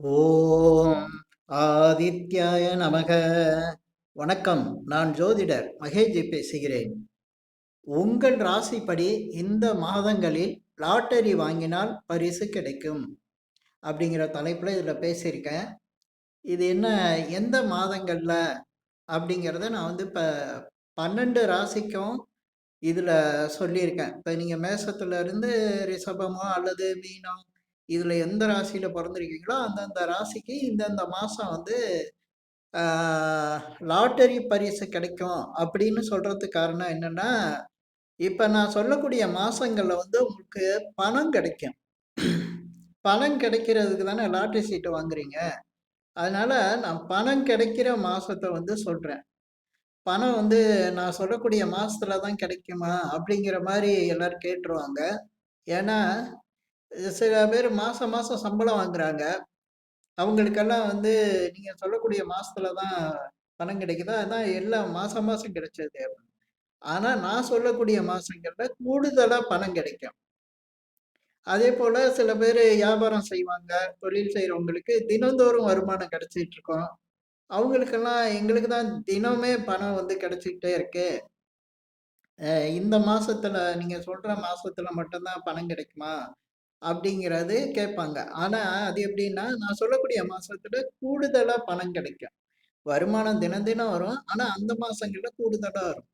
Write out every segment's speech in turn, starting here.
ஓம் ஆதித்யாய நமக. வணக்கம். நான் ஜோதிடர் மகேஜி பேசுகிறேன். உங்கள் ராசிப்படி இந்த மாதங்களில் லாட்டரி வாங்கினால் பரிசு கிடைக்கும் அப்படிங்கிற தலைப்பில் இதில் பேசியிருக்கேன். இது என்ன எந்த மாதங்களில் அப்படிங்கிறத நான் வந்து இப்போ பன்னெண்டு ராசிக்கும் இதில் சொல்லியிருக்கேன். இப்போ நீங்கள் மேசத்துலேருந்து ரிஷபமோ அல்லது மீனம் இதில் எந்த ராசியில் பிறந்திருக்கீங்களோ அந்தந்த ராசிக்கு இந்தந்த மாதம் வந்து லாட்டரி பரிசு கிடைக்கும் அப்படின்னு சொல்கிறதுக்கு காரணம் என்னன்னா இப்போ நான் சொல்லக்கூடிய மாதங்களில் வந்து உங்களுக்கு பணம் கிடைக்கும். பணம் கிடைக்கிறதுக்கு தானே லாட்டரி சீட்டு வாங்குறீங்க. அதனால் நான் பணம் கிடைக்கிற மாதத்தை வந்து சொல்கிறேன் பணம் வந்து நான் சொல்லக்கூடிய மாசத்துல தான் கிடைக்குமா அப்படிங்கிற மாதிரி எல்லோரும் கேட்டுருவாங்க. ஏன்னா சில பேர் மாதம் மாதம் சம்பளம் வாங்குறாங்க. அவங்களுக்கெல்லாம் வந்து நீங்கள் சொல்லக்கூடிய மாதத்துல தான் பணம் கிடைக்குதா? அதான் எல்லாம் மாதம் மாதம் கிடைச்சது ஆனால் நான் சொல்லக்கூடிய மாதங்களில் கூடுதலாக பணம் கிடைக்கும். அதே போல் சில பேர் வியாபாரம் செய்வாங்க. தொழில் செய்கிறவங்களுக்கு தினந்தோறும் வருமானம் கிடைச்சிட்டு இருக்கோம். அவங்களுக்கெல்லாம் எங்களுக்கு தான் தினமே பணம் வந்து கிடைச்சிக்கிட்டே இருக்கு. இந்த மாசத்துல நீங்க சொல்ற மாசத்துல மட்டும்தான் பணம் கிடைக்குமா? அப்படிங்கிறது கேட்பாங்க. ஆனா, அது எப்படின்னா, நான் சொல்லக்கூடிய மாசத்துல கூடுதலா பணம் கிடைக்கும். வருமானம் தினம் தினம் வரும். ஆனா, அந்த மாசங்கள்ல கூடுதலா வரும்.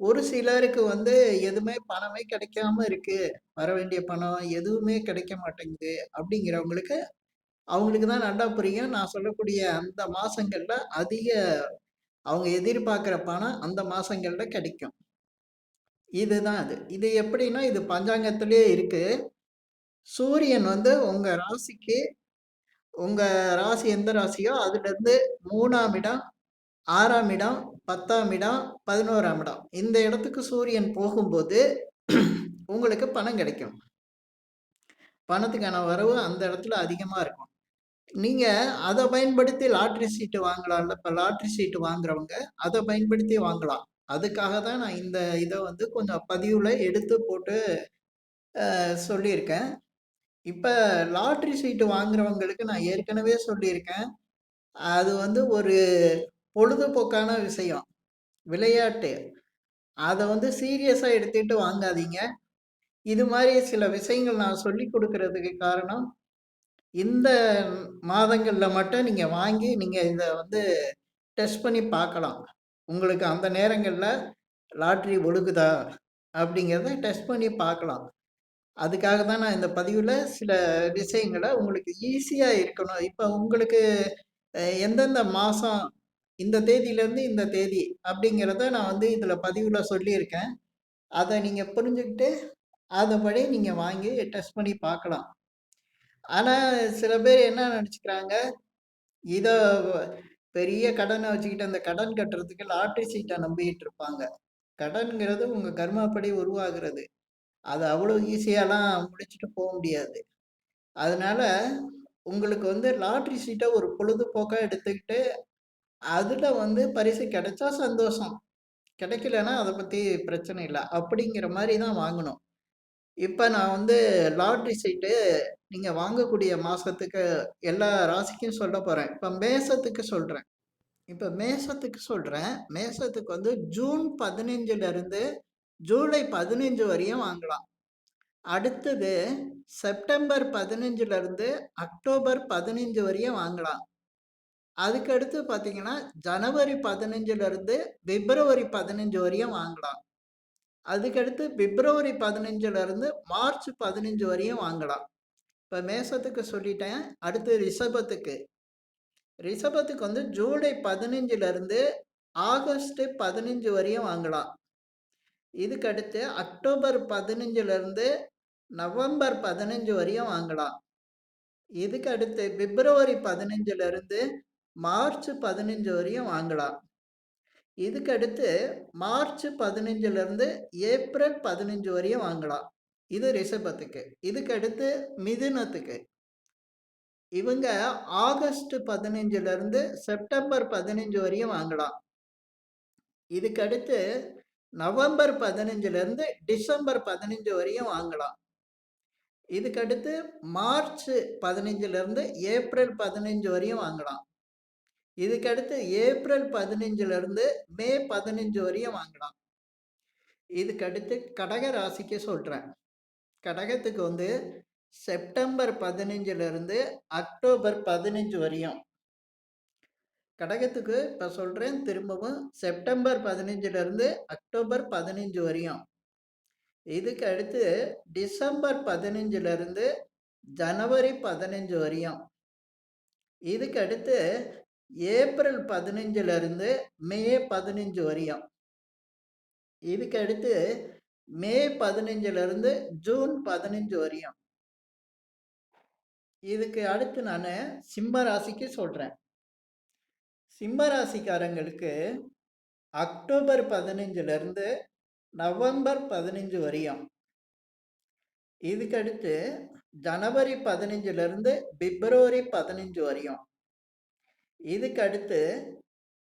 ஒரு சிலருக்கு வந்து எதுவுமே பணமே கிடைக்காம இருக்கு. வர வேண்டிய பணம் எதுவுமே கிடைக்க மாட்டேங்குது அப்படிங்கிறவங்களுக்கு, அவங்களுக்கு தான் நல்லா புரியும். நான் சொல்லக்கூடிய அந்த மாசங்கள்ல அதிக அவங்க எதிர்பார்க்குற பணம் அந்த மாசங்கள்ல கிடைக்கும். இதுதான் அது. இது எப்படின்னா, இது பஞ்சாங்கத்திலேயே இருக்கு. சூரியன் வந்து உங்க ராசிக்கு உங்க ராசி எந்த ராசியோ அதுலேருந்து மூணாம் இடம் ஆறாம் இடம் பத்தாம் இடம் பதினோராம் இடம். இந்த இடத்துக்கு சூரியன் போகும்போது உங்களுக்கு பணம் கிடைக்கும். பணத்துக்கான வரவு அந்த இடத்துல அதிகமாக இருக்கும். நீங்கள் அதை பயன்படுத்தி லாட்ரி சீட்டு வாங்கலாம்ல இப்போ லாட்ரி சீட்டு வாங்குறவங்க அதை பயன்படுத்தி வாங்கலாம். அதுக்காக தான் நான் இந்த இதை வந்து கொஞ்சம் பதிவில் எடுத்து போட்டு சொல்லியிருக்கேன். இப்ப லாட்ரி சீட்டு வாங்குறவங்களுக்கு நான் ஏற்கனவே சொல்லியிருக்கேன். அது வந்து ஒரு பொழுதுபோக்கான விஷயம். விளையாட்டு. அத வந்து சீரியஸா எடுத்துட்டு வாங்காதீங்க. இது மாதிரி சில விஷயங்கள் நான் சொல்லிக் கொடுக்கறதுக்கு காரணம், இந்த மாதங்கள்ல மட்டும் நீங்க வாங்கி, நீங்க இத வந்து டெஸ்ட் பண்ணி பார்க்கலாம். உங்களுக்கு அந்த நேரங்கள்ல லாட்ரி ஒழுகுதா? அப்படிங்கிறத டெஸ்ட் பண்ணி பார்க்கலாம். அதுக்காக தான் நான் இந்த பதிவில் சில விஷயங்களை உங்களுக்கு ஈஸியாக இருக்கணும். இப்போ உங்களுக்கு எந்தெந்த மாதம் இந்த தேதியிலேருந்து இந்த தேதி அப்படிங்கிறத நான் வந்து இதில் பதிவில் சொல்லியிருக்கேன். அதை நீங்கள் புரிஞ்சுக்கிட்டு அதைப்படி நீங்கள் வாங்கி டெஸ்ட் பண்ணி பார்க்கலாம். ஆனால் சில பேர் என்ன நினச்சிக்கிறாங்க? இதை பெரிய கடனை வச்சுக்கிட்டு அந்த கடன் கட்டுறதுக்கு லாட்ரி சீட்டை நம்பிக்கிட்டு இருப்பாங்க. கடன்கிறது உங்கள் கர்மாப்படி உருவாகிறது. அது அவ்வளோ ஈஸியாலாம் முடிச்சுட்டு போக முடியாது. அதனால உங்களுக்கு வந்து லாட்ரி சீட்டை ஒரு பொழுதுபோக்காக எடுத்துக்கிட்டு அதில் வந்து பரிசு கிடைச்சா சந்தோஷம். கிடைக்கலன்னா அதை பற்றி பிரச்சனை இல்லை. அப்படிங்கிற மாதிரி தான் வாங்கணும். இப்போ நான் வந்து லாட்ரி சீட்டு நீங்கள் வாங்கக்கூடிய மாதத்துக்கு எல்லா ராசிக்கும் சொல்ல போகிறேன் இப்போ மேசத்துக்கு சொல்கிறேன் இப்போ மேசத்துக்கு சொல்கிறேன் மேசத்துக்கு வந்து ஜூன் பதினஞ்சுலேருந்து ஜூலை பதினஞ்சு வரையும் வாங்கலாம். அடுத்தது செப்டம்பர் பதினஞ்சுலேருந்து அக்டோபர் பதினஞ்சு வரையும் வாங்கலாம். அதுக்கடுத்து பார்த்தீங்கன்னா ஜனவரி பதினஞ்சுலேருந்து பிப்ரவரி பதினஞ்சு வரையும் வாங்கலாம். அதுக்கடுத்து பிப்ரவரி பதினஞ்சுலேருந்து மார்ச் பதினஞ்சு வரையும் வாங்கலாம். இப்போ மேசத்துக்கு சொல்லிட்டேன் அடுத்து ரிஷபத்துக்கு. ரிஷபத்துக்கு வந்து ஜூலை பதினஞ்சுலேருந்து ஆகஸ்ட் பதினஞ்சு வரையும் வாங்கலாம். இதுக்கடுத்து அக்டோபர் பதினஞ்சுலேருந்து நவம்பர் பதினஞ்சு வரையும் வாங்கலாம். இதுக்கு அடுத்து பிப்ரவரி பதினஞ்சுலேருந்து மார்ச் பதினஞ்சு வரையும் வாங்கலாம். இதுக்கு அடுத்து மார்ச் பதினஞ்சுலேருந்து ஏப்ரல் பதினஞ்சு வரையும் வாங்கலாம். இது ரிஷபத்துக்கு. இதுக்கு அடுத்து மிதுனத்துக்கு. இவங்க ஆகஸ்ட் பதினஞ்சுலேருந்து செப்டம்பர் பதினஞ்சு வரையும் வாங்கலாம். இதுக்கு அடுத்து நவம்பர் பதினஞ்சுலேருந்து டிசம்பர் பதினஞ்சு வரையும் வாங்கலாம். இதுக்கடுத்து மார்ச் பதினஞ்சுலேருந்து ஏப்ரல் பதினஞ்சு வரையும் வாங்கலாம். இதுக்கடுத்து ஏப்ரல் பதினஞ்சுலேருந்து மே பதினஞ்சு வரையும் வாங்கலாம். இதுக்கடுத்து கடக ராசிக்கு சொல்கிறேன் கடகத்துக்கு வந்து செப்டம்பர் பதினஞ்சுலேருந்து அக்டோபர் பதினஞ்சு வரையும் கடகத்துக்கு இப்போ சொல்கிறேன் திரும்பவும் செப்டம்பர் பதினஞ்சுலேருந்து அக்டோபர் பதினஞ்சு வரையும். இதுக்கு அடுத்து டிசம்பர் பதினஞ்சுலேருந்து ஜனவரி பதினஞ்சு வரையும். இதுக்கு அடுத்து ஏப்ரல் பதினஞ்சுலேருந்து மே பதினஞ்சு வரையும். இதுக்கு அடுத்து மே பதினஞ்சுலேருந்து ஜூன் பதினஞ்சு வரையும். இதுக்கு அடுத்து நான் சிம்ம ராசிக்கு சொல்கிறேன் சிம்ம ராசிக்காரங்களுக்கு அக்டோபர் பதினஞ்சுலேருந்து நவம்பர் பதினஞ்சு வரையும். இதுக்கடுத்து ஜனவரி பதினஞ்சுலேருந்து பிப்ரவரி பதினஞ்சு வரையும். இதுக்கடுத்து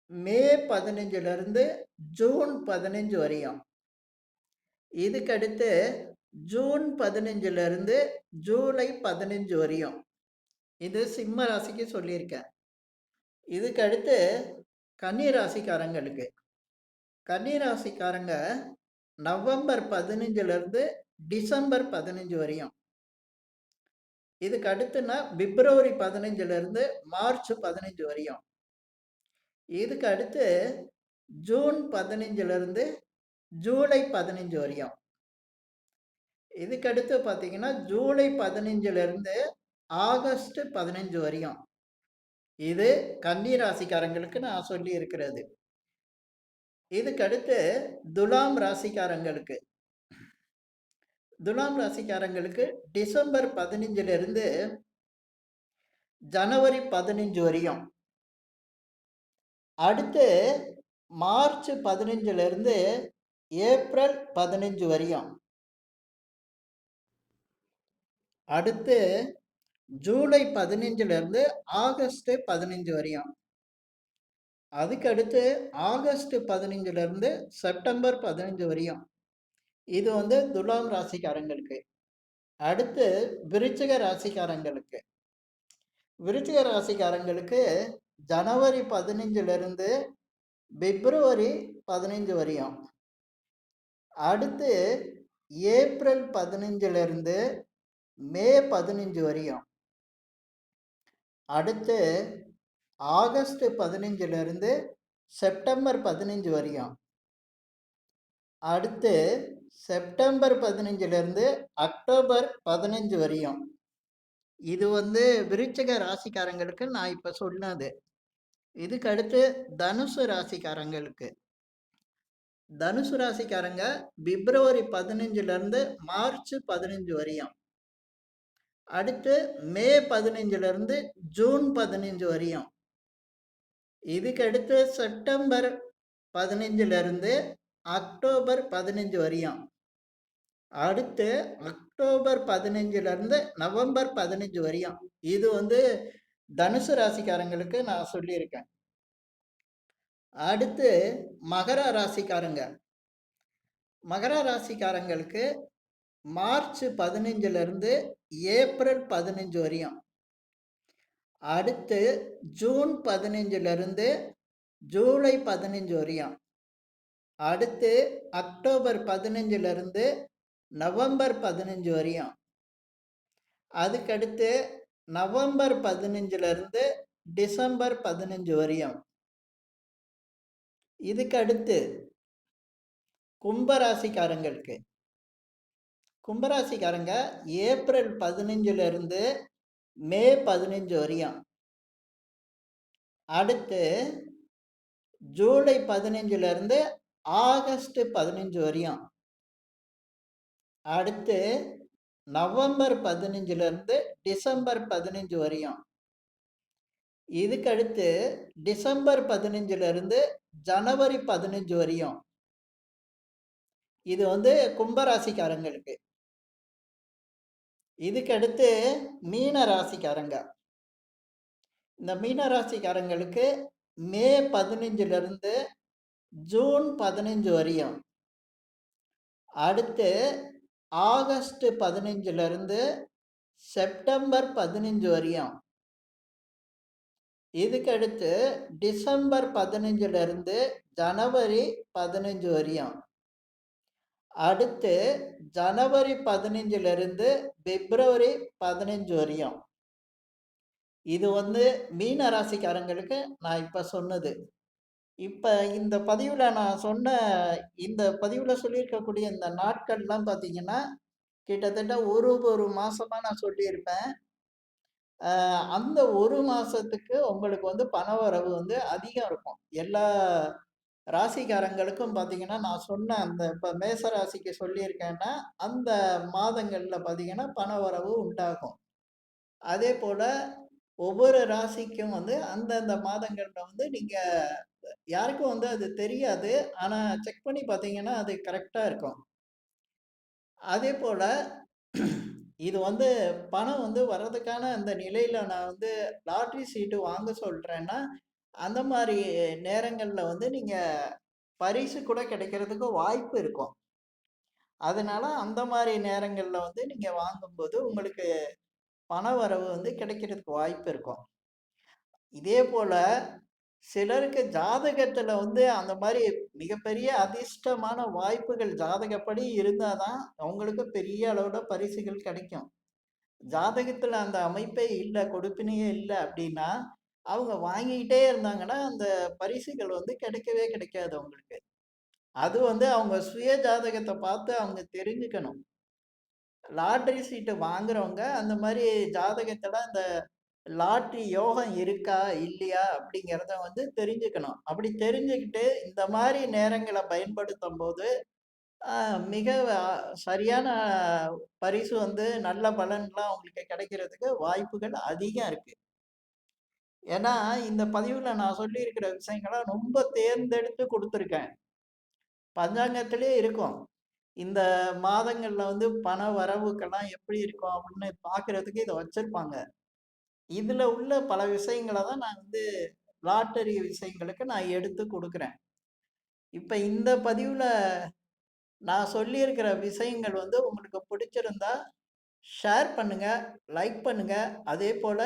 மே பதினஞ்சுலேருந்து ஜூன் பதினஞ்சு வரையும். இதுக்கடுத்து ஜூன் பதினஞ்சுலேருந்து ஜூலை பதினஞ்சு வரையும். இது சிம்ம ராசிக்கு சொல்லியிருக்கேன். இதுக்கு அடுத்து கன்னிராசிக்காரங்களுக்கு. கன்னிராசிக்காரங்க ராசிக்காரங்க நவம்பர் பதினஞ்சுலேருந்து டிசம்பர் பதினஞ்சு வரையும். இதுக்கு அடுத்துன்னா பிப்ரவரி பதினஞ்சுலேருந்து மார்ச் பதினஞ்சு வரையும். இதுக்கு அடுத்து ஜூன் பதினஞ்சுலேருந்து ஜூலை பதினஞ்சு வரையும். இதுக்கு அடுத்து பார்த்தீங்கன்னா ஜூலை பதினஞ்சுலேருந்து ஆகஸ்ட் பதினஞ்சு வரையும். இது கன்னி ராசிக்காரங்களுக்கு நான் சொல்லி இருக்கிறது இதுக்கு அடுத்து துலாம் ராசிக்காரங்களுக்கு. துலாம் ராசிக்காரங்களுக்கு டிசம்பர் பதினஞ்சுலேருந்து ஜனவரி பதினஞ்சு வரையும். அடுத்து மார்ச் பதினஞ்சுலேருந்து ஏப்ரல் பதினஞ்சு வரையும். அடுத்து ஜூலை பதினஞ்சுலேருந்து ஆகஸ்ட் பதினஞ்சு வரையும். அதுக்கு அடுத்து ஆகஸ்ட் பதினஞ்சுலேருந்து செப்டம்பர் பதினஞ்சு வரையும். இது வந்து துலாம் ராசிக்காரங்களுக்கு. அடுத்து விருச்சிக ராசிக்காரங்களுக்கு. விருச்சிக ராசிக்காரங்களுக்கு ஜனவரி பதினஞ்சுலேருந்து பிப்ரவரி பதினஞ்சு வரையும். அடுத்து ஏப்ரல் பதினஞ்சுலேருந்து மே பதினஞ்சு வரையும். அடுத்து ஆகஸ்ட் பதினஞ்சுலேருந்து செப்டம்பர் பதினஞ்சு வரையும். அடுத்து செப்டம்பர் பதினஞ்சுலேருந்து அக்டோபர் பதினஞ்சு வரையும். இது வந்து விருச்சக ராசிக்காரங்களுக்கு நான் இப்போ சொன்னது. இதுக்கு அடுத்து தனுசு ராசிக்காரங்களுக்கு. தனுசு ராசிக்காரங்க பிப்ரவரி பதினஞ்சுலேருந்து மார்ச் பதினஞ்சு வரையும். அடுத்து மே பதினஞ்சுலேருந்து ஜூன் பதினஞ்சு வரையும். இதுக்கு அடுத்து செப்டம்பர் பதினஞ்சுலேருந்து அக்டோபர் பதினஞ்சு வரையும். அடுத்து அக்டோபர் பதினஞ்சுலேருந்து நவம்பர் பதினஞ்சு வரையும். இது வந்து தனுசு ராசிக்காரங்களுக்கு நான் சொல்லியிருக்கேன். அடுத்து மகர ராசிக்காரங்க. மகர ராசிக்காரங்களுக்கு மார்ச் பதினஞ்சுலேருந்து ஏப்ரல் பதினஞ்சு வரையும். அடுத்து ஜூன் பதினஞ்சுலேருந்து ஜூலை பதினஞ்சு வரையும். அடுத்து அக்டோபர் பதினஞ்சுலேருந்து நவம்பர் பதினஞ்சு வரையும். அதுக்கடுத்து நவம்பர் பதினஞ்சுலேருந்து டிசம்பர் பதினஞ்சு வரையும். இதுக்கு அடுத்து கும்பராசிக்காரங்களுக்கு கும்பராசிக்காரங்க ஏப்ரல் பதினஞ்சுலேருந்து மே பதினஞ்சு வரையும். அடுத்து ஜூலை பதினஞ்சுலேருந்து ஆகஸ்ட் பதினஞ்சு வரையும். அடுத்து நவம்பர் பதினஞ்சுலேருந்து டிசம்பர் பதினஞ்சு வரையும். இதுக்கு அடுத்து டிசம்பர் பதினஞ்சுலேருந்து ஜனவரி பதினஞ்சு வரையும். இது வந்து கும்பராசிக்காரங்களுக்கு. இதுக்கடுத்து மீன ராசிக்காரங்க இந்த மீன ராசிக்காரங்களுக்கு மே பதினஞ்சுலேருந்து ஜூன் பதினஞ்சு வரையும். அடுத்து ஆகஸ்ட் பதினஞ்சுலேருந்து செப்டம்பர் பதினஞ்சு வரையும். இதுக்கடுத்து டிசம்பர் பதினஞ்சுலருந்து ஜனவரி பதினஞ்சு வரையும். அடுத்து ஜனவரி பதினஞ்சுலேருந்து பிப்ரவரி பதினஞ்சு வரையும். இது வந்து மீன ராசிக்காரங்களுக்கு நான் இப்போ சொன்னது. இப்போ இந்த பதிவில் நான் சொன்ன இந்த பதிவில் சொல்லியிருக்கக்கூடிய இந்த நாட்கள்லாம் பார்த்தீங்கன்னா கிட்டத்தட்ட ஒரு ஒரு மாதமாக நான் சொல்லியிருப்பேன். அந்த ஒரு மாதத்துக்கு உங்களுக்கு வந்து பணவரவு வந்து அதிகம் இருக்கும். எல்லா ராசிக்காரங்களுக்கும் பார்த்தீங்கன்னா நான் சொன்ன அந்த இப்போ மேச ராசிக்கு சொல்லியிருக்கேன்னா அந்த மாதங்களில் பார்த்தீங்கன்னா பணவரவு உண்டாகும். அதே போல் ஒவ்வொரு ராசிக்கும் வந்து அந்தந்த மாதங்களில் வந்து நீங்கள் யாருக்கும் வந்து அது தெரியாது. ஆனால் செக் பண்ணி பார்த்தீங்கன்னா அது கரெக்டாக இருக்கும். அதே போல் இது வந்து பணம் வந்து வர்றதுக்கான அந்த நிலையில் நான் வந்து லாட்ரி சீட்டு வாங்க சொல்கிறேன்னா அந்த மாதிரி நேரங்களில் வந்து நீங்கள் பரிசு கூட கிடைக்கிறதுக்கு வாய்ப்பு இருக்கும். அதனால அந்த மாதிரி நேரங்களில் வந்து நீங்கள் வாங்கும்போது உங்களுக்கு பண வரவு வந்து கிடைக்கிறதுக்கு வாய்ப்பு இருக்கும். இதே போல் சிலருக்கு ஜாதகத்தில் வந்து அந்த மாதிரி மிகப்பெரிய அதிர்ஷ்டமான வாய்ப்புகள் ஜாதகப்படி இருந்தால் தான் அவங்களுக்கு பெரிய அளவில் பரிசுகள் கிடைக்கும். ஜாதகத்தில் அந்த அமைப்பே இல்லை கொடுப்பினையே இல்லை அப்படின்னா அவங்க வாங்கிக்கிட்டே இருந்தாங்கன்னா அந்த பரிசுகள் வந்து கிடைக்கவே கிடைக்காது அவங்களுக்கு. அது வந்து அவங்க சுய ஜாதகத்தை பார்த்து அவங்க தெரிஞ்சுக்கணும். லாட்ரி சீட்டு வாங்குறவங்க அந்த மாதிரி ஜாதகத்தில் அந்த லாட்ரி யோகம் இருக்கா இல்லையா அப்படிங்கிறத வந்து தெரிஞ்சுக்கணும். அப்படி தெரிஞ்சுக்கிட்டு இந்த மாதிரி நேரங்களை பயன்படுத்தும் போது மிக சரியான பரிசு வந்து நல்ல பலன்லாம் அவங்களுக்கு கிடைக்கிறதுக்கு வாய்ப்புகள் அதிகம் இருக்குது ஏன்னா இந்த பதிவில் நான் சொல்லியிருக்கிற விஷயங்களை ரொம்ப தேர்ந்தெடுத்து கொடுத்துருக்கேன். பஞ்சாங்கத்திலே இருக்கும். இந்த மாதங்களில் வந்து பண வரவுக்கெல்லாம் எப்படி இருக்கும் அப்படின்னு பார்க்கறதுக்கு இதை வச்சுருப்பாங்க. இதில் உள்ள பல விஷயங்களை தான் நான் வந்து லாட்டரி விஷயங்களுக்கு நான் எடுத்து கொடுக்குறேன். இப்போ இந்த பதிவில் நான் சொல்லியிருக்கிற விஷயங்கள் வந்து உங்களுக்கு பிடிச்சிருந்தா ஷேர் பண்ணுங்கள் லைக் பண்ணுங்கள் அதே போல்